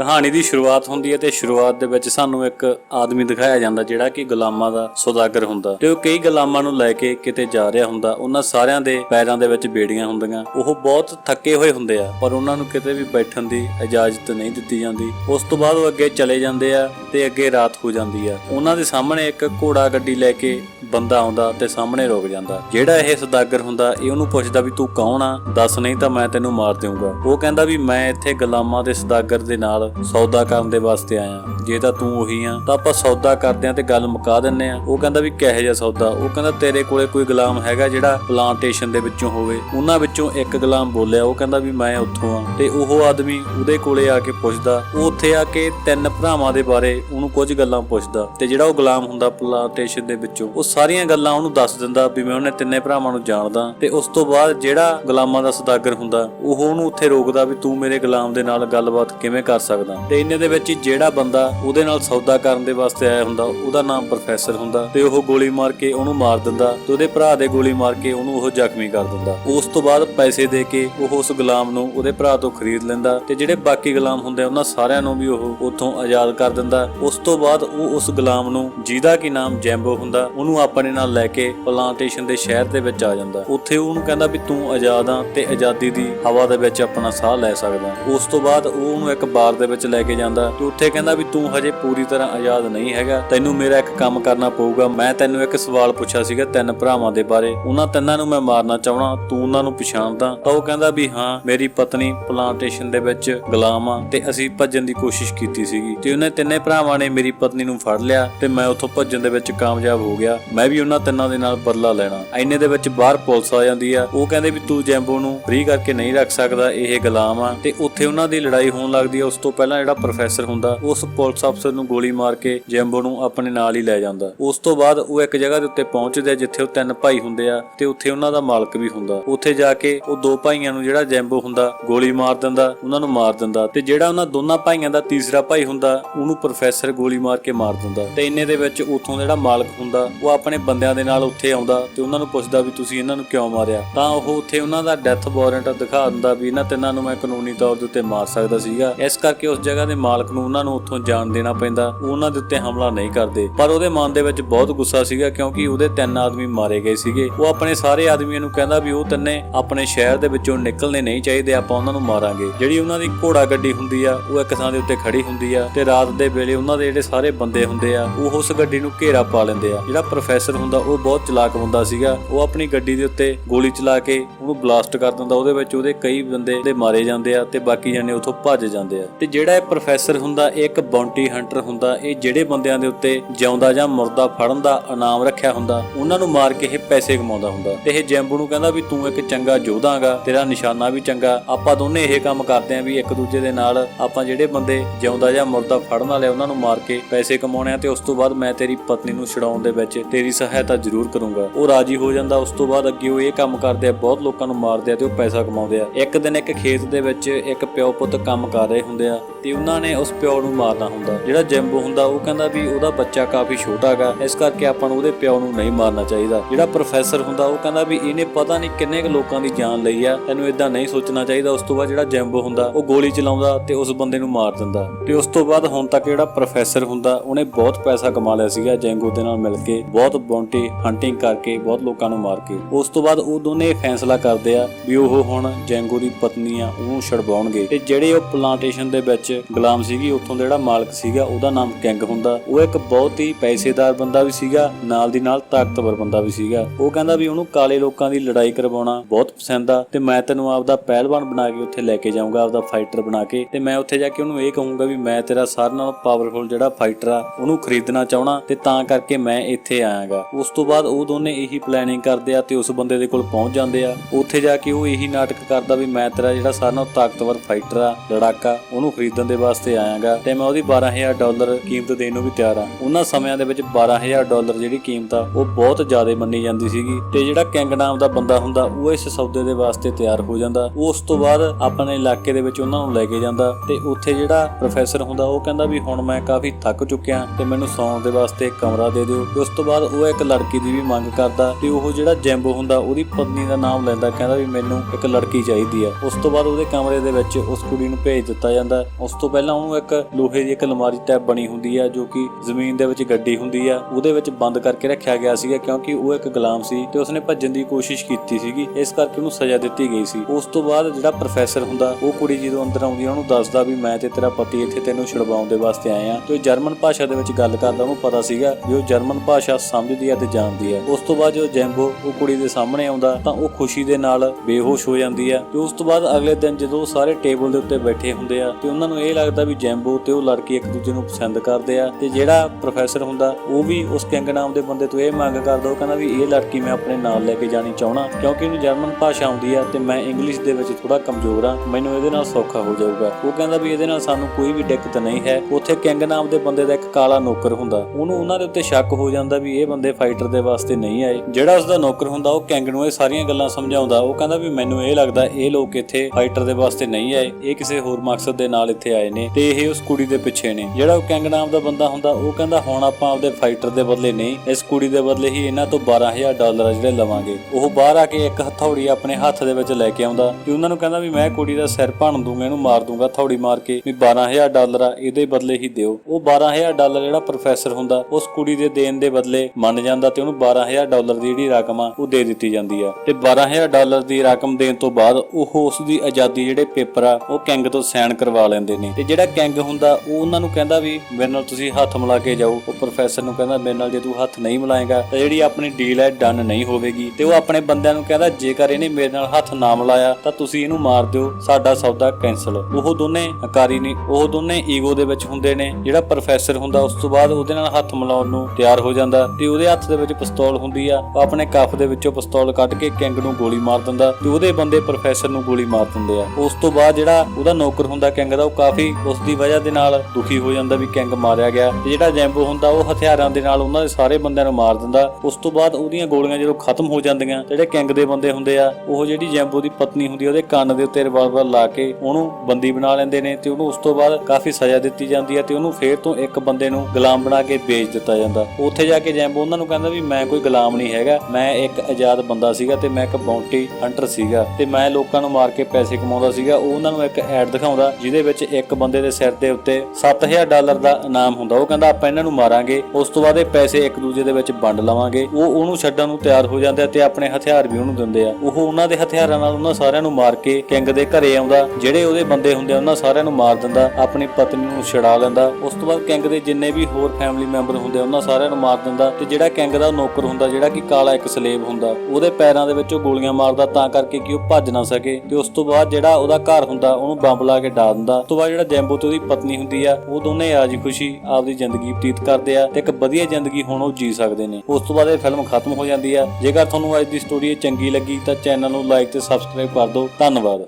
ਕਹਾਣੀ ਦੀ ਸ਼ੁਰੂਆਤ ਹੁੰਦੀ ਹੈ ਤੇ ਸ਼ੁਰੂਆਤ ਦੇ ਵਿੱਚ ਸਾਨੂੰ ਇੱਕ ਆਦਮੀ ਦਿਖਾਇਆ ਜਾਂਦਾ ਜਿਹੜਾ ਕਿ ਗੁਲਾਮਾਂ ਦਾ ਸੌਦਾਗਰ ਹੁੰਦਾ ਤੇ ਉਹ ਕਈ ਗੁਲਾਮਾਂ ਨੂੰ ਲੈ ਕੇ ਕਿਤੇ ਜਾ ਰਿਹਾ ਹੁੰਦਾ। ਉਹਨਾਂ ਸਾਰਿਆਂ ਦੇ ਪੈਰਾਂ ਦੇ ਵਿੱਚ ਬੇੜੀਆਂ ਹੁੰਦੀਆਂ। ਉਹ ਬਹੁਤ ਥੱਕੇ ਹੋਏ ਹੁੰਦੇ ਆ, ਪਰ ਉਹਨਾਂ ਨੂੰ ਕਿਤੇ ਵੀ ਬੈਠਣ ਦੀ ਇਜਾਜ਼ਤ ਨਹੀਂ ਦਿੱਤੀ ਜਾਂਦੀ। ਉਸ ਤੋਂ ਬਾਅਦ ਉਹ ਅੱਗੇ ਚਲੇ ਜਾਂਦੇ ਆ। ਤੇ ਅੱਗੇ ਰਾਤ ਹੋ ਜਾਂਦੀ ਆ। ਉਹਨਾਂ ਦੇ ਸਾਹਮਣੇ ਇੱਕ ਘੋੜਾ ਗੱਡੀ ਲੈ ਕੇ ਬੰਦਾ ਆਉਂਦਾ ਤੇ ਸਾਹਮਣੇ ਰੁਕ ਜਾਂਦਾ। ਜਿਹੜਾ ਇਹ ਸੌਦਾਗਰ ਹੁੰਦਾ, ਇਹ ਉਹਨੂੰ ਪੁੱਛਦਾ ਵੀ ਤੂੰ ਕੌਣ ਆ? ਦੱਸ ਨਹੀਂ ਤਾਂ ਮੈਂ ਤੈਨੂੰ ਮਾਰ ਦੇਵਾਂਗਾ ਉਹ ਕਹਿੰਦਾ ਵੀ ਮੈਂ ਇੱਥੇ ਗੁਲਾਮਾਂ ਦੇ ਸੌਦਾਗਰ ਦੇ ਨਾਲ ਸੌਦਾ ਕਰਨ ਦੇ ਵਾਸਤੇ ਆਇਆ। ਜੇ ਤਾਂ ਤੂੰ ਉਹੀ ਆ, ਤਾਂ ਆਪਾਂ ਸੌਦਾ ਕਰਦੇ ਆ ਤੇ ਗੱਲ ਮੁਕਾ ਦਿੰਨੇ ਆ। ਉਹ ਕਹਿੰਦਾ ਵੀ ਕਿਹੋ ਜਿਹਾ ਸੌਦਾ? ਉਹ ਕਹਿੰਦਾ ਤੇਰੇ ਕੋਲੇ ਕੋਈ ਗੁਲਾਮ ਹੈਗਾ ਜਿਹੜਾ ਪਲਾਂਟੇਸ਼ਨ ਦੇ ਵਿੱਚੋਂ ਹੋਵੇ। ਉਹਨਾਂ ਵਿੱਚੋਂ ਇੱਕ ਗੁਲਾਮ ਬੋਲਿਆ, ਉਹ ਕਹਿੰਦਾ ਵੀ ਮੈਂ ਉੱਥੋਂ ਆ। ਤੇ ਉਹ ਆਦਮੀ ਉਹਦੇ ਕੋਲੇ ਆ ਕੇ ਪੁੱਛਦਾ, ਉਹ ਉੱਥੇ ਆ ਕੇ ਤਿੰਨ ਭਰਾਵਾਂ ਦੇ ਬਾਰੇ ਉਹਨੂੰ ਕੁਝ ਗੱਲਾਂ ਪੁੱਛਦਾ ਤੇ ਜਿਹੜਾ ਉਹ ਗੁਲਾਮ ਹੁੰਦਾ ਪਲਾਂਟੇਸ਼ਨ ਦੇ ਵਿੱਚੋਂ, ਉਹ ਸਾਰੀਆਂ ਗੱਲਾਂ ਉਹਨੂੰ ਦੱਸ ਦਿੰਦਾ ਵੀ ਮੈਂ ਉਹਨੇ ਤਿੰਨੇ ਭਰਾਵਾਂ ਨੂੰ ਜਾਣਦਾ ਤੇ ਉਸ ਤੋਂ ਬਾਅਦ ਜਿਹੜਾ ਗੁਲਾਮਾਂ ਦਾ ਸੌਦਾਗਰ ਹੁੰਦਾ, ਉਹ ਉਹਨੂੰ ਉੱਥੇ ਰੋਕਦਾ ਵੀ ਤੂੰ ਮੇਰੇ ਗੁਲਾਮ ਦੇ ਨਾਲ ਗੱਲਬਾਤ ਕਿਵੇਂ ਕਰ ਸਕਦਾ। ਤੇ ਇੰਨੇ ਦੇ ਵਿੱਚ ਜਿਹੜਾ ਬੰਦਾ ਉਹਦੇ ਨਾਲ ਸੌਦਾ ਕਰਨ ਦੇ ਵਾਸਤੇ ਆਇਆ ਹੁੰਦਾ, ਉਹਦਾ ਨਾਮ ਪ੍ਰੋਫੈਸਰ ਹੁੰਦਾ ਤੇ ਉਹ ਗੋਲੀ ਮਾਰ ਕੇ ਉਹਨੂੰ ਮਾਰ ਦਿੰਦਾ ਤੇ ਉਹਦੇ ਭਰਾ ਦੇ ਗੋਲੀ ਮਾਰ ਕੇ ਉਹਨੂੰ ਉਹ ਜ਼ਖਮੀ ਕਰ ਦਿੰਦਾ। ਉਸ ਤੋਂ ਬਾਅਦ ਪੈਸੇ ਦੇ ਕੇ ਉਹ ਉਸ ਗੁਲਾਮ ਨੂੰ ਉਹਦੇ ਭਰਾ ਤੋਂ ਖਰੀਦ ਲੈਂਦਾ ਤੇ ਜਿਹੜੇ ਬਾਕੀ ਗੁਲਾਮ ਹੁੰਦੇ ਉਹਨਾਂ ਸਾਰਿਆਂ ਨੂੰ ਵੀ ਉਹ ਉੱਥੋਂ ਆਜ਼ਾਦ ਕਰ ਦਿੰਦਾ ਉਸ ਤੋਂ ਬਾਅਦ ਉਹ ਉਸ ਗੁਲਾਮ ਨੂੰ ਜਿਹਦਾ ਕੀ ਨਾਮ ਜੈਂਬੋ ਹੁੰਦਾ, ਉਹਨੂੰ ਆਪਣੇ ਨਾਲ ਲੈ ਕੇ ਪਲਾਂਟੇਸ਼ਨ ਦੇ ਸ਼ਹਿਰ ਦੇ ਵਿੱਚ ਆ ਜਾਂਦਾ। ਉੱਥੇ ਉਹਨੂੰ ਕਹਿੰਦਾ ਵੀ ਤੂੰ ਆਜ਼ਾਦ ਆ ਤੇ ਆਜ਼ਾਦੀ ਦੀ ਹਵਾ ਦੇ ਵਿੱਚ ਆਪਣਾ ਸਾਹ ਲੈ ਸਕਦਾ ਉਸ ਤੋਂ ਬਾਅਦ ਉਹ ਉਹਨੂੰ ਇੱਕ ਬਾਰ ਦੇ ਵਿੱਚ ਲੈ ਕੇ ਜਾਂਦਾ ਤੇ ਉੱਥੇ ਕਹਿੰਦਾ ਵੀ ਤੂੰ ਹਜੇ ਪੂਰੀ ਤਰ੍ਹਾਂ ਆਜ਼ਾਦ ਨਹੀਂ ਹੈਗਾ, ਤੈਨੂੰ ਮੇਰਾ ਇੱਕ ਕੰਮ ਕਰਨਾ ਪਊਗਾ। ਮੈਂ ਤੈਨੂੰ ਇੱਕ ਸਵਾਲ ਪੁੱਛਿਆ ਸੀਗਾ ਤਿੰਨ ਭਰਾਵਾਂ ਦੇ ਬਾਰੇ। ਉਹਨਾਂ ਤਿੰਨਾਂ ਨੂੰ ਮੈਂ ਮਾਰਨਾ ਚਾਹਣਾ ਤੂੰ ਉਹਨਾਂ ਨੂੰ ਪਛਾਣਦਾ। ਤਾਂ ਉਹ ਕਹਿੰਦਾ ਵੀ ਹਾਂ, ਮੇਰੀ ਪਤਨੀ ਪਲਾਂਟੇਸ਼ਨ ਦੇ ਵਿੱਚ ਗੁਲਾਮ ਆ ਤੇ ਅਸੀਂ ਭੱਜਣ ਦੀ ਕੋਸ਼ਿਸ਼ ਕੀਤੀ ਸੀਗੀ। ਤੇ ਉਹਨੇ ਤਿੰਨੇ ਭਰਾ ਭਰਾਵਾਂ ਨੇ ਮੇਰੀ ਪਤਨੀ ਨੂੰ ਫੜ ਲਿਆ ਤੇ ਮੈਂ ਉੱਥੋਂ ਭੱਜਣ ਦੇ ਵਿੱਚ ਕਾਮਯਾਬ ਹੋ ਗਿਆ। ਮੈਂ ਵੀ ਉਹਨਾਂ ਤਿੰਨਾਂ ਦੇ ਨਾਲ ਬਦਲਾ ਲੈਣਾ। ਐਨੇ ਦੇ ਵਿੱਚ ਬਾਹਰ ਪੁਲਿਸ ਆ ਜਾਂਦੀ ਆ। ਉਹ ਕਹਿੰਦੇ ਵੀ ਤੂੰ ਜੈਂਬੋ ਨੂੰ ਫ੍ਰੀ ਕਰਕੇ ਨਹੀਂ ਰੱਖ ਸਕਦਾ, ਇਹ ਗੁਲਾਮ ਆ। ਤੇ ਉੱਥੇ ਉਹਨਾਂ ਦੀ ਲੜਾਈ ਹੋਣ ਲੱਗਦੀ ਆ। ਉਸ ਤੋਂ ਪਹਿਲਾਂ ਜਿਹੜਾ ਪ੍ਰੋਫੈਸਰ ਹੁੰਦਾ, ਉਸ ਪੁਲਿਸ ਅਫਸਰ ਨੂੰ ਗੋਲੀ ਮਾਰ ਕੇ ਜੈਂਬੋ ਨੂੰ ਆਪਣੇ ਨਾਲ ਹੀ ਲੈ ਜਾਂਦਾ। ਉਸ ਤੋਂ ਬਾਅਦ ਉਹ ਇੱਕ ਜਗ੍ਹਾ ਦੇ ਉੱਤੇ ਪਹੁੰਚਦੇ ਆ, ਜਿੱਥੇ ਉਹ ਤਿੰਨ ਭਾਈ ਹੁੰਦੇ ਆ ਤੇ ਉੱਥੇ ਉਹਨਾਂ ਦਾ ਮਾਲਕ ਵੀ ਹੁੰਦਾ। ਉੱਥੇ ਜਾ ਕੇ ਉਹ ਦੋ ਭਾਈਆਂ ਨੂੰ ਜਿਹੜਾ ਜੈਂਬੋ ਹੁੰਦਾ, ਗੋਲੀ ਮਾਰ ਦਿੰਦਾ, ਉਹਨਾਂ ਨੂੰ ਮਾਰ ਦਿੰਦਾ। ਤੇ ਜਿਹੜਾ ਉਹਨਾਂ ਦੋਨਾਂ ਭਾਈਆਂ ਦਾ ਤੀਸਰਾ ਭਾਈ ਹੁੰਦਾ, ਉਹਨੂੰ ਪ੍ਰੋਫੈਸਰ ਗੋਲੀ ਮਾਰ ਕੇ ਮਾਰ ਦਿੰਦਾ। ਤੇ ਇੰਨੇ ਦੇ ਵਿੱਚ ਉੱਥੋਂ ਜਿਹੜਾ ਮਾਲਕ ਹੁੰਦਾ, ਉਹ ਆਪਣੇ ਬੰਦਿਆਂ ਦੇ ਨਾਲ ਉੱਥੇ ਆਉਂਦਾ ਤੇ ਉਹਨਾਂ ਨੂੰ ਪੁੱਛਦਾ ਵੀ ਤੁਸੀਂ ਇਹਨਾਂ ਨੂੰ ਕਿਉਂ ਮਾਰਿਆ? ਤਾਂ ਉਹ ਉੱਥੇ ਉਹਨਾਂ ਦਾ ਡੈਥ ਵਾਰੰਟ ਦਿਖਾ ਦਿੰਦਾ ਵੀ ਇਹਨਾਂ ਤਿੰਨਾਂ ਨੂੰ ਮੈਂ ਕਾਨੂੰਨੀ ਤੌਰ ਦੇ ਉੱਤੇ ਮਾਰ ਸਕਦਾ ਸੀਗਾ। ਇਸ ਕਰਕੇ ਉਸ ਜਗ੍ਹਾ ਦੇ ਮਾਲਕ ਨੂੰ ਉਹਨਾਂ ਨੂੰ ਉੱਥੋਂ ਜਾਣ ਦੇਣਾ ਪੈਂਦਾ। ਉਹਨਾਂ ਦੇ ਉੱਤੇ ਹਮਲਾ ਨਹੀਂ ਕਰਦੇ। ਪਰ ਉਹਦੇ ਮਨ ਦੇ ਵਿੱਚ ਬਹੁਤ ਗੁੱਸਾ ਸੀਗਾ ਕਿਉਂਕਿ ਉਹਦੇ ਤਿੰਨ ਆਦਮੀ ਮਾਰੇ ਗਏ ਸੀਗੇ। ਉਹ ਆਪਣੇ ਸਾਰੇ ਆਦਮੀਆਂ ਨੂੰ ਕਹਿੰਦਾ ਵੀ ਉਹ ਤਿੰਨੇ ਆਪਣੇ ਸ਼ਹਿਰ ਦੇ ਵਿੱਚੋਂ ਨਿਕਲਣੇ ਨਹੀਂ ਚਾਹੀਦੇ, ਆਪਾਂ ਉਹਨਾਂ ਨੂੰ ਮਾਰਾਂਗੇ। ਜਿਹੜੀ ਉਹਨਾਂ ਦੀ ਘੋੜਾ ਗੱਡੀ ਹੁੰਦੀ ਆ, ਉਹ ਇੱਕ ਥਾਂ ਦੇ ਉੱਤੇ ਖੜੀ ਹੁੰਦੀ ਆ ਤੇ ਰਾਤ ਦੇ ਵੇਲੇ ਉਹਨਾਂ ਦੇ ਜਿਹੜੇ ਸਾਰੇ ਬੰਦੇ ਹੁੰਦੇ ਆ, ਉਹ ਉਸ ਗੱਡੀ ਨੂੰ ਘੇਰਾ ਪਾ ਲੈਂਦੇ ਆ। ਜਿਹੜਾ ਪ੍ਰੋਫੈਸਰ ਹੁੰਦਾ, ਉਹ ਬਹੁਤ ਚਲਾਕ ਹੁੰਦਾ ਸੀਗਾ। ਉਹ ਆਪਣੀ ਗੱਡੀ ਦੇ ਉੱਤੇ ਗੋਲੀ ਚਲਾ ਕੇ ਉਹਨੂੰ ਬਲਾਸਟ ਕਰ ਦਿੰਦਾ। ਉਹਦੇ ਵਿੱਚ ਉਹਦੇ ਕਈ ਬੰਦੇ ਦੇ ਮਾਰੇ ਜਾਂਦੇ ਆ ਤੇ ਬਾਕੀ ਜਾਨੇ ਉੱਥੋਂ ਭੱਜ ਜਾਂਦੇ ਆ। ਤੇ ਜਿਹੜਾ ਇਹ ਪ੍ਰੋਫੈਸਰ ਹੁੰਦਾ, ਇਹ ਇੱਕ ਬਾਉਂਟੀ ਹੰਟਰ ਹੁੰਦਾ, ਇਹ ਜਿਹੜੇ ਬੰਦਿਆਂ ਦੇ ਉੱਤੇ ਜਿਉਂਦਾ ਜਾਂ ਮੁਰਦਾ ਫੜਨ ਦਾ ਇਨਾਮ ਰੱਖਿਆ ਹੁੰਦਾ, ਉਹਨਾਂ ਨੂੰ ਮਾਰ ਕੇ ਇਹ ਪੈਸੇ ਕਮਾਉਂਦਾ ਹੁੰਦਾ। ਤੇ ਇਹ ਜੈਂਬੂ ਨੂੰ ਕਹਿੰਦਾ ਵੀ ਤੂੰ ਇੱਕ ਚੰਗਾ ਯੋਧਾਗਾ ਤੇਰਾ ਨਿਸ਼ਾਨਾ ਵੀ ਚੰਗਾ। ਆਪਾਂ ਦੋਨੇ ਇਹ ਕੰਮ ਕਰਦੇ ਆਂ ਵੀ ਇੱਕ ਦੂਜੇ ਦੇ ਨਾਲ ਆਪਾਂ ਜਿਹੜੇ ਬੰਦੇ ਜਿਉਂਦਾ ਜਾਂ ਮੁਰਦਾ ਫੜਨ ਵਾਲੇ ਉਹਨਾਂ ਨੂੰ ਮਾਰ ਕੇ ਪੈਸੇ ਕਮਾਉਣੇ ਆ ਤੇ ਉਸ ਤੋਂ ਬਾਅਦ ਮੈਂ ਤੇਰੀ ਪਤਨੀ ਨੂੰ ਛਡਾਉਣ ਦੇ ਵਿੱਚ ਤੇਰੀ ਸਹਾਇਤਾ ਜ਼ਰੂਰ ਕਰੂੰਗਾ। ਉਹ ਰਾਜੀ ਹੋ ਜਾਂਦਾ, ਉਸ ਤੋਂ ਬਾਅਦ ਅੱਗੇ ਉਹ ਇਹ ਕੰਮ ਕਰਦੇ ਆ, ਬਹੁਤ ਲੋਕਾਂ ਨੂੰ ਮਾਰਦੇ ਆ ਤੇ ਉਹ ਪੈਸਾ ਕਮਾਉਂਦੇ ਆ। ਇੱਕ ਦਿਨ ਇੱਕ ਖੇਤ ਦੇ ਵਿੱਚ ਇੱਕ ਪਿਓ ਪੁੱਤ ਕੰਮ ਕਰ ਰਹੇ ਹੁੰਦੇ ਆ ਤੇ ਉਹਨਾਂ ਨੇ ਉਸ ਪਿਓ ਨੂੰ ਮਾਰਨਾ ਹੁੰਦਾ। ਜਿਹੜਾ ਜੈਂਬੋ ਹੁੰਦਾ, ਉਹ ਕਹਿੰਦਾ ਵੀ ਉਹਦਾ ਬੱਚਾ ਕਾਫੀ ਛੋਟਾ ਹੈਗਾ, ਇਸ ਕਰਕੇ ਆਪਾਂ ਨੂੰ ਉਹਦੇ ਪਿਓ ਨੂੰ ਨਹੀਂ ਮਾਰਨਾ ਚਾਹੀਦਾ। ਜਿਹੜਾ ਪ੍ਰੋਫੈਸਰ ਹੁੰਦਾ, ਉਹ ਕਹਿੰਦਾ ਵੀ ਇਹਨੇ ਪਤਾ ਨਹੀਂ ਕਿੰਨੇ ਕੁ ਲੋਕਾਂ ਦੀ ਜਾਨ ਲਈ ਆ ਤੈਨੂੰ ਇਦਾਂ ਨਹੀਂ ਸੋਚਣਾ ਚਾਹੀਦਾ। ਉਸ ਤੋਂ ਬਾਅਦ ਜਿਹੜਾ ਜੈਂਬੋ ਹੁੰਦਾ, ਉਹ ਗੋਲੀ ਚਲਾਉਂਦਾ ਤੇ ਉਸ ਬੰਦੇ ਨੂੰ ਮਾਰ ਦਿੰਦਾ। ਤੇ ਉਸ ਤੋਂ ਬਾਅਦ ਹੁਣ ਤੱਕ ਜਿਹੜਾ ਪ੍ਰੋਫੈਸਰ ਹੁੰਦਾ, ਉਹਨੇ ਬਹੁਤ ਪੈਸਾ ਕਮਾ ਲਿਆ ਸੀਗਾ, ਜੈਂਗੋ ਦੇ ਨਾਲ ਮਿਲ ਕੇ, ਬਹੁਤ ਬਾਉਂਟੀ ਹੰਟਿੰਗ ਕਰਕੇ, ਬਹੁਤ ਲੋਕਾਂ ਨੂੰ ਮਾਰ ਕੇ। ਉਸ ਤੋਂ ਬਾਅਦ ਉਹ ਦੋਨੇ ਫੈਸਲਾ ਕਰਦੇ ਆ ਵੀ ਉਹ ਹੁਣ ਜੈਂਗੋ ਦੀ ਪਤਨੀ ਆ, ਉਹਨੂੰ ਛਡਵਾਉਣਗੇ। ਤੇ ਜਿਹੜੇ ਉਹ ਪਲਾਂਟੇਸ਼ਨ ਦੇ ਵਿੱਚ ਗੁਲਾਮ ਸੀਗੀ, ਉੱਥੋਂ ਦਾ ਜਿਹੜਾ ਮਾਲਕ ਸੀਗਾ, ਉਹਦਾ ਨਾਮ ਕਿੰਗ ਹੁੰਦਾ। ਉਹ ਇੱਕ ਬਹੁਤ ਹੀ ਪੈਸੇਦਾਰ ਬੰਦਾ ਵੀ ਸੀਗਾ, ਨਾਲ ਦੀ ਨਾਲ ਤਾਕਤਵਰ ਬੰਦਾ ਵੀ ਸੀਗਾ। ਉਹ ਕਹਿੰਦਾ ਵੀ ਉਹਨੂੰ ਕਾਲੇ ਲੋਕਾਂ ਦੀ ਲੜਾਈ ਕਰਵਾਉਣਾ ਬਹੁਤ ਪਸੰਦ ਆ, ਤੇ ਮੈਂ ਤੈਨੂੰ ਆਪਦਾ ਪਹਿਲਵਾਨ ਬਣਾ ਕੇ ਉੱਥੇ ਲੈ ਕੇ ਜਾਊਂਗਾ, ਆਪਦਾ ਫਾਈਟਰ ਬਣਾ ਕੇ, ਤੇ ਮੈਂ ਉੱਥੇ ਜਾ ਕੇ ਉਹਨੂੰ ਇਹ ਕਹੂੰਗਾ ਵੀ ਮੈਂ ਤੇਰਾ ਸਾਰਿਆਂ ਨਾਲੋਂ ਪਾਵਰਫੁਲ ਜਿਹੜਾ ਫਾਈਟਰ ਆ, ਉਹਨੂੰ ਖਰੀਦਣਾ ਚਾਹਣਾ ਤੇ ਤਾਂ ਕਰਕੇ ਮੈਂ ਇੱਥੇ ਆਇਆਗਾ। ਉਸ ਤੋਂ ਬਾਅਦ ਉਹ ਦੋਨੇ ਇਹੀ ਪਲੈਨਿੰਗ ਕਰਦੇ ਆ ਤੇ ਉਸ ਬੰਦੇ ਦੇ ਕੋਲ ਪਹੁੰਚ ਜਾਂਦੇ ਆ। ਉੱਥੇ ਜਾ ਕੇ ਉਹ ਇਹੀ ਨਾਟਕ ਕਰਦਾ ਵੀ ਮੈਂ ਤੇਰਾ ਜਿਹੜਾ ਸਾਰਿਆਂ ਨਾਲੋਂ ਤਾਕਤਵਰ ਫਾਈਟਰ ਆ, ਲੜਾਕਾ, ਉਹਨੂੰ ਖਰੀਦਣ ਦੇ ਵਾਸਤੇ ਆਇਆਗਾ ਤੇ ਮੈਂ ਉਹਦੀ 12000 ਡਾਲਰ ਕੀਮਤ ਦੇਣ ਨੂੰ ਵੀ ਤਿਆਰ ਆ। ਉਹਨਾਂ ਸਮਿਆਂ ਦੇ ਵਿੱਚ 12000 ਡਾਲਰ ਜਿਹੜੀ ਕੀਮਤ ਆ, ਉਹ ਬਹੁਤ ਜ਼ਿਆਦਾ ਮੰਨੀ ਜਾਂਦੀ ਸੀਗੀ ਤੇ ਜਿਹੜਾ ਕਿੰਗ ਨਾਮ ਦਾ ਬੰਦਾ ਹੁੰਦਾ, ਉਹ ਇਸ ਸੌਦੇ ਦੇ ਵਾਸਤੇ ਤਿਆਰ ਹੋ ਜਾਂਦਾ। ਉਸ ਤੋਂ ਬਾਅਦ ਆਪਣੇ ਇਲਾਕੇ ਦੇ ਵਿੱਚ ਉਹਨਾਂ ਨੂੰ ਲੈ ਕੇ ਜਾਂਦਾ ਤੇ ਉੱਥੇ ਜਿਹੜਾ ਪ੍ਰੋਫੈਸਰ ਹੁੰਦਾ, ਉਹ ਕਹਿੰਦਾ ਵੀ ਹੁਣ ਮੈਂ ਕਾਫੀ ਥੱਕ ਚੁੱਕਿਆ ਤੇ ਮੈਨੂੰ ਸੌਣ ਦੇ ਵਾਸਤੇ ਇੱਕ ਕਮਰਾ ਦੇ ਦਿਓ। ਤੇ ਉਸ ਤੋਂ ਬਾਅਦ ਉਹ ਇੱਕ ਲੜਕੀ ਦੀ ਵੀ ਮੰਗ ਕਰਦਾ ਤੇ ਉਹ ਜਿਹੜਾ ਜੈਂਬੋ ਹੁੰਦਾ, ਉਹਦੀ ਪਤਨੀ ਦਾ ਨਾਮ ਲੈਂਦਾ, ਕਹਿੰਦਾ ਵੀ ਮੈਨੂੰ ਇੱਕ ਲੜਕੀ ਚਾਹੀਦੀ ਆ। ਉਸ ਤੋਂ ਬਾਅਦ ਉਹਦੇ ਕਮਰੇ ਦੇ ਵਿੱਚ ਉਸ ਕੁੜੀ ਨੂੰ ਭੇਜ ਦਿੱਤਾ ਜਾਂਦਾ। ਉਸ ਤੋਂ ਪਹਿਲਾਂ ਉਹਨੂੰ ਇੱਕ ਲੋਹੇ ਦੀ ਇੱਕ ਅਲਮਾਰੀ ਟੈਪ ਬਣੀ ਹੁੰਦੀ ਆ, ਜੋ ਕਿ ਜ਼ਮੀਨ ਦੇ ਵਿੱਚ ਗੱਡੀ ਹੁੰਦੀ ਆ। ਉਹਦੇ ਵਿੱਚ ਬੰਦ ਕਰਕੇ ਰੱਖਿਆ ਗਿਆ ਸੀਗਾ ਕਿਉਂਕਿ ਉਹ ਇੱਕ ਗੁਲਾਮ ਸੀ ਤੇ ਉਸਨੇ ਭੱਜਣ ਦੀ ਕੋਸ਼ਿਸ਼ ਕੀਤੀ ਸੀਗੀ। ਇਸ ਕਰਕੇ ਉਹਨੂੰ ਸਜ਼ਾ ਦਿੱਤੀ ਗਈ ਸੀ। ਉਸ ਤੋਂ ਬਾਅਦ ਜਿਹੜਾ ਪ੍ਰੋਫੈਸਰ ਹੁੰਦਾ, ਉਹ ਕੁੜੀ ਜਦੋਂ ਅੰਦਰ ਆਉਂਦੀ ਆ, ਉਹਨੂੰ ਦੱਸਦਾ ਵੀ ਮੈਂ ਤੇ ਤੇਰਾ ਪਤੀ ਇੱਥੇ ਤੈਨੂੰ ਛੁਡਵਾਉਣ ਦੇ ਵਾਸਤੇ ਆਏ ਆ। ਤੇ ਉਹ ਜਰਮਨ ਭਾਸ਼ਾ ਦੇ ਵਿੱਚ ਗੱਲ ਕਰਦਾ, ਉਹਨੂੰ ਪਤਾ ਸੀਗਾ ਵੀ ਉਹ ਜਰਮਨ ਭਾਸ਼ਾ ਸਮਝਦੀ ਹੈ ਤੇ ਜਾਣਦੀ ਹੈ। ਉਸ ਤੋਂ ਬਾਅਦ ਜਦੋਂ ਜੈਂਬੋ, ਉਹ ਕੁੜੀ ਦੇ ਸਾਹਮਣੇ ਆਉਂਦਾ, ਤਾਂ ਉਹ ਖੁਸ਼ੀ ਦੇ ਨਾਲ ਬੇਹੋਸ਼ ਹੋ ਜਾਂਦੀ ਹੈ। ਤੇ ਉਸ ਤੋਂ ਬਾਅਦ ਅਗਲੇ ਦਿਨ ਜਦੋਂ ਸਾਰੇ ਟੇਬਲ ਦੇ ਉੱਤੇ ਬੈਠੇ ਹੁੰਦੇ ਆ, ਤੇ ਉਹਨਾਂ ਨੂੰ ਇਹ ਲੱਗਦਾ ਵੀ ਜੈਂਬੋ ਤੇ ਉਹ ਲੜਕੀ ਇੱਕ ਦੂਜੇ ਨੂੰ ਪਸੰਦ ਕਰਦੇ ਆ। ਤੇ ਜਿਹੜਾ ਪ੍ਰੋਫੈਸਰ ਹੁੰਦਾ, ਉਹ ਵੀ ਉਸ ਕਿੰਗ ਨਾਮ ਦੇ ਬੰਦੇ ਤੋਂ ਇਹ ਮੰਗ ਕਰਦਾ, ਉਹ ਕਹਿੰਦਾ ਵੀ ਇਹ ਲੜਕੀ ਮੈਂ ਆਪਣੇ ਨਾਲ ਲੈ ਕੇ ਜਾਣੀ ਚਾਹਣਾ ਕਿਉਂਕਿ ਇਹਨੂੰ ਜਰਮਨ ਭਾਸ਼ਾ ਆਉਂਦੀ ਆ ਤੇ ਮੈਂ ਇੰਗਲਿਸ਼ ਦੇ ਵਿੱਚ ਥੋੜਾ ਕਮਜ਼ੋਰ ਆ, ਮੈਨੂੰ ਇਹਦੇ ਨਾਲ ਸੌਖਾ ਹੋ ਜਾਊਗਾ। ਉਹ ਕਹਿੰਦਾ ਵੀ ਇਹਦੇ ਨਾਲ ਸਾਨੂੰ ਕੋਈ ਵੀ ਦਿੱਕਤ ਨਹੀਂ ਹੈ। ਉੱਥੇ ਕਿੰਗ ਨਾਮ ਦੇ ਬੰਦੇ ਦਾ ਇੱਕ ਕਾਲਾ ਨੌਕਰ ਹੁੰਦਾ। ਉਹਨੂੰ ਉਹਨਾਂ ਦੇ ਉੱਤੇ ਸ਼ੱਕ ਹੋ ਜਾਂਦਾ ਵੀ ਇਹ ਬੰਦੇ ਫਾਈਟਰ ਦੇ ਵਾਸਤੇ ਨਹੀਂ ਆਏ। ਜਿਹੜਾ ਉਸਦਾ ਨੌਕਰ ਹੁੰਦਾ, ਉਹ ਕਿੰਗ ਨੂੰ ਇਹ ਸਾਰੀਆਂ ਗੱਲਾਂ ਸਮਝਾਉਂਦਾ। ਉਹ ਕਹਿੰਦਾ ਵੀ ਮੈਨੂੰ ਇਹ ਲੱਗਦਾ ਇਹ ਲੋਕ ਇੱਥੇ ਫਾਈਟਰ ਦੇ ਵਾਸਤੇ ਨਹੀਂ ਆਏ। ਇਹ ਕਿਸੇ ਹੋਰ ਮਕਸਦ ਦੇ ਨਾਲ ਇੱਥੇ ਆਏ ਨੇ ਤੇ ਇਹ ਉਸ ਕੁੜੀ ਦੇ ਪਿੱਛੇ ਨੇ। ਜਿਹੜਾ ਉਹ ਕਿੰਗ ਨਾਮ ਦਾ ਬੰਦਾ ਹੁੰਦਾ, ਉਹ ਕਹਿੰਦਾ ਹੁਣ ਆਪਾਂ ਆਪਦੇ ਫਾਈਟਰ ਦੇ ਬਦਲੇ ਨਹੀਂ, ਇਸ ਕੁੜੀ ਦੇ ਬਦਲੇ ਹੀ ਇਹਨਾਂ ਤੋਂ 12000 ਡਾਲਰ ਆ ਜਿਹੜੇ ਲਵਾਂਗੇ। ਉਹ ਬਾਹਰ ਆ ਕੇ ਇੱਕ ਹਥੌੜੀ ਆਪਣੇ ਹੱਥ ਦੇ ਵਿੱਚ ਲੈ ਕੇ ਆਉਂਦਾ ਤੇ ਉਹਨਾਂ ਨੂੰ ਕਹਿੰਦਾ ਵੀ ਮੈਂ ਕੁੜੀ ਦਾ ਸਿਰ ਭੰਨ ਦੂੰਗਾ, ਇਹਨੂੰ ਮਾਰ ਦੂੰਗਾ ਹਥੌੜੀ ਮਾਰ ਕੇ ਵੀ 12000 ਡਾਲਰ ਆ, ਇਹਦੇ ਬਦਲੇ ਹੀ ਦਿਓ। ਉਹ 12000 ਡਾਲਰ ਜਿਹੜਾ ਪ੍ਰੋਫੈਸਰ ਹੁੰਦਾ, ਉਸ ਕੁੜੀ ਦੇ ਦੇਣ ਦੇ ਬਦਲੇ ਮੰਨ ਜਾਂਦਾ ਤੇ ਉਹਨੂੰ 12000 ਡਾਲਰ ਦੀ ਜਿਹੜੀ ਰਕਮ ਆ, ਉਹ ਦੇ ਦਿੱਤੀ ਜਾਂਦੀ ਆ। ਤੇ 12000 ਡਾਲਰ ਦੀ ਰਕਮ ਦੇਣ ਤੋਂ ਬਾਅਦ ਉਹ ਉਸ ਦੀ ਆਜ਼ਾਦੀ ਜਿਹੜੇ ਪੇਪਰ ਆ, ਉਹ ਕਿੰਗ ਤੋਂ ਸਾਈਨ ਕਰਵਾ ਲੈਂਦੇ ਨੇ। ਤੇ ਜਿਹੜਾ ਕਿੰਗ ਹੁੰਦਾ, ਉਹ ਉਹਨਾਂ ਨੂੰ ਕਹਿੰਦਾ ਵੀ, ਮੇਰੇ ਨਾਲ ਤੁਸੀਂ ਹੱਥ ਮਿਲਾ ਕੇ ਜਾਓ। ਉਹ ਪ੍ਰੋਫੈਸਰ ਨੂੰ ਕਹਿੰਦਾ, ਮੇਰੇ ਨਾਲ ਜੇ ਤੂੰ ਹੱਥ ਨਹੀਂ ਮਿਲਾਏਗਾ, ਤਾਂ ਜਿਹੜੀ ਆਪਣੀ ਡੀਲ ਹੈ ਡਨ ਨਹੀਂ ਹੋਵੇਗੀ। ਤੇ ਉਹ ਆਪਣੇ ਬੰਦਿਆਂ ਨੂੰ ਕਹਿੰਦਾ, ਜੇਕਰ ਇਹਨੇ ਮੇਰੇ ਨਾਲ ਹੱਥ ਨਾ ਮਿਲਾਇਆ, ਤਾਂ ਤੁਸੀਂ ਇਹਨੂੰ ਮਾਰ ਦਿਓ। ਸਾਡਾ ਸੌਦਾ ਕੈਨਸਲ ਉਹ ਦੋਨੇ ਹਕਾਰੀ ਨੇ, ਉਹ ਦੋਨੇ ਈਗੋ ਦੇ ਵਿੱਚ ਹੁੰਦੇ ਨੇ। ਜਿਹੜਾ ਪ੍ਰੋਫੈਸਰ ਹੁੰਦਾ ਉਸ ਤੋਂ ਬਾਅਦ ਉਹਦੇ ਨਾਲ ਹੱਥ ਮਿਲਾਉਣ ਨੂੰ ਤਿਆਰ ਹੋ ਜਾਂਦਾ ਤੇ ਉਹਦੇ ਹੱਥ ਦੇ ਵਿੱਚ ਪਿਸਤੌਲ ਹੁੰਦੀ ਆ, ਉਹ ਆਪਣੇ ਕਫ ਦੇ ਵਿੱਚੋਂ ਪਿਸਤੌਲ ਕੱਢ ਕੇ ਕਿੰਗ ਨੂੰ ਗੋਲੀ ਮਾਰ ਦਿੰਦਾ ਤੇ ਉਹਦੇ ਬੰਦੇ ਪ੍ਰੋਫੈਸਰ ਨੂੰ ਗੋਲੀ ਮਾਰ ਦਿੰਦੇ ਆ। ਉਸ ਤੋਂ ਬਾਅਦ ਜਿਹੜਾ ਉਹਦਾ ਨੌਕਰ ਹੁੰਦਾ ਕਿੰਗ ਦਾ, ਉਹ ਕਾਫੀ ਉਸ ਦੀ ਵਜ੍ਹਾ ਦੇ ਨਾਲ ਦੁਖੀ ਹੋ ਜਾਂਦਾ ਵੀ ਕਿੰਗ ਮਾਰਿਆ ਗਿਆ ਤੇ ਜਿਹੜਾ ਜੈਂਬੋ ਹੁੰਦਾ ਉਹ ਹਥਿਆਰਾਂ ਦੇ ਨਾਲ ਉਹਨਾਂ ਦੇ ਸਾਰੇ ਬੰਦਿਆਂ ਨੂੰ ਮਾਰ ਦਿੰਦਾ। ਉਸ ਤੋਂ ਬਾਅਦ ਉਹਦੀਆਂ ਗੋਲੀਆਂ ਜਦੋਂ ਖਤਮ ਹੋ ਜਾਂਦੀਆਂ, ਜਿਹੜੇ ਕਿੰਗ ਦੇ ਬੰਦੇ ਹੁੰਦੇ ਆ, ਉਹ ਜਿਹੜੀ ਜੈਂਬੋ ਦੀ ਪਤਨੀ ਹੁੰਦੀ ਆ, ਉਹਦੇ ਕੰਨ ਦੇ ਉੱਤੇ ਰਿਵਾਲਵਰ ਲਾ ਕੇ ਉਹਨੂੰ ਬੰਦੀ ਬਣਾ ਲੈਂਦੇ ਨੇ ਤੇ ਉਹਨੂੰ ਉਸ ਤੋਂ ਬਾਅਦ ਕਾਫੀ ਸਜ਼ਾ ਦਿੱਤੀ ਜਾਂਦੀ ਹੈ ਤੇ ਉਹਨੂੰ ਫੇਰ ਤੋਂ ਇੱਕ ਬੰਦੇ ਨੂੰ ਗੁਲਾਮ ਬਣਾ ਕੇ ਵੇਚ ਦਿੱਤਾ ਜਾਂਦਾ। ਉੱਥੇ ਜਾ ਕੇ ਜੈਂਬੋ ਉਹਨਾਂ ਨੂੰ ਕਹਿੰਦਾ ਵੀ ਮੈਂ ਕੋਈ ਗੁਲਾਮ ਨਹੀਂ ਹੈਗਾ, ਮੈਂ ਇੱਕ ਆਜ਼ਾਦ ਬੰਦਾ ਸੀਗਾ ਤੇ ਮੈਂ ਇੱਕ ਬਾਉਂਟੀ ਹੰਟਰ ਸੀਗਾ ਤੇ ਮੈਂ ਲੋਕਾਂ ਨੂੰ ਮਾਰ ਕੇ ਪੈਸੇ ਕਮਾਉਂਦਾ ਸੀਗਾ। ਉਹ ਉਹਨਾਂ ਨੂੰ ਇੱਕ ਐਡ ਦਿਖਾਉਂਦਾ ਜਿਹਦੇ ਵਿੱਚ ਇੱਕ ਬੰਦੇ ਦੇ ਸਿਰ ਦੇ ਉੱਤੇ 7000 ਡਾਲਰ ਦਾ ਇਨਾਮ ਹੁੰਦਾ। ਉਹ ਕਹਿੰਦਾ ਆਪਾਂ ਇਹਨਾਂ ਨੂੰ ਮਾਰਾਂਗੇ, ਉਸ ਤੋਂ ਬਾਅਦ ਇਹ ਪੈਸੇ ਇੱਕ ਦੂਜੇ ਦੇ ਵਿੱਚ ਵੰਡ ਲਵਾਂਗੇ। ਉਹ ਉਹਨੂੰ ਛੱਡਣ ਨੂੰ ਤਿਆਰ ਹੋ ਜਾਂਦੇ ਆ ਤੇ ਆਪਣੇ ਹਥਿਆਰ ਵੀ ਉਹਨੂੰ ਦਿੰਦੇ ਆ। ਉਹ ਉਹਨਾਂ ਦੇ ਹਥਿਆਰਾਂ ਨਾਲ ਉਹਨਾਂ ਸਾਰਿਆਂ ਨੂੰ ਮਾਰ ਕੇ ਕਿੰਗ ਦੇ ਘਰੇ ਆਉਂਦਾ। ਜਿਹੜੇ ਉਹਦੇ ਬੰਦੇ ਹੁੰਦੇ ਉਹਨਾਂ ਸਾਰਿਆਂ ਨੂੰ ਮਾਰ ਦਿੰਦਾ, ਆਪਣੀ ਪਤਨੀ ਨੂੰ ਛੁਡਾ ਲੈਂਦਾ ਉਸ ਤੋਂ ਬਾਅਦ ਕਿੰਗ ਦੇ ਜਿੰਨੇ ਵੀ ਹੋਰ ਫੈਮਿਲੀ ਮੈਂਬਰ ਹੁੰਦੇ ਉਹਨਾਂ ਸਾਰਿਆਂ ਨੂੰ ਮਾਰ ਦਿੰਦਾ ਤੇ ਜਿਹੜਾ ਕਿੰਗ ਦਾ ਨੌਕਰ ਹੁੰਦਾ, ਜਿਹੜਾ ਕਿ ਕਾਲਾ ਇੱਕ ਸਲੇਬ ਹੁੰਦਾ, ਉਹਦੇ ਪੈਰਾਂ ਦੇ ਵਿੱਚ ਉਹ ਗੋਲੀਆਂ ਮਾਰਦਾ, ਤਾਂ ਕਰਕੇ ਕਿ ਉਹ ਭੱਜ ਨਾ ਸਕੇ ਤੇ ਉਸ ਤੋਂ ਬਾਅਦ ਜਿਹੜਾ ਉਹਦਾ ਘਰ ਹੁੰਦਾ, ਉਹਨੂੰ ਬੰਬ ਲਾ ਕੇ ਡਾ ਦਿੰਦਾ। ਉਸ ਤੋਂ ਬਾਅਦ ਜਿਹੜਾ ਜੈਂਬੋ ਤੇ ਉਹਦੀ ਪਤਨੀ ਹੁੰਦੀ ਆ, ਉਹ ਦੋਨੇ ਰਾਜੀ ਖੁਸ਼ੀ ਆਪਦੀ ਜ਼ਿੰਦਗੀ ਬਤੀਤ ਕਰਦੇ ਆ ਤੇ ਇੱਕ ਵਧੀਆ ਜ਼ਿੰਦਗੀ ਹੁਣ ਉਹ ਜੀ ਸਕਦੇ ਨੇ। ਉਸ ਤੋਂ ਬਾਅਦ ਇਹ ਫਿਲਮ ਖਤਮ ਹੋ ਜਾਂਦੀ ਆ। ਜੇਕਰ ਤੁਹਾਨੂੰ ਅੱਜ ਦੀ ਸਟੋਰੀ ਚੰਗੀ ਲੱਗੀ, ਤਾਂ ਚੈਨਲ ਨੂੰ ਲਾਈਕ ਤੇ ਸਬਸਕ੍ਰਾਈਬ ਕਰ ਦਿਓ। ਧੰਨਵਾਦ।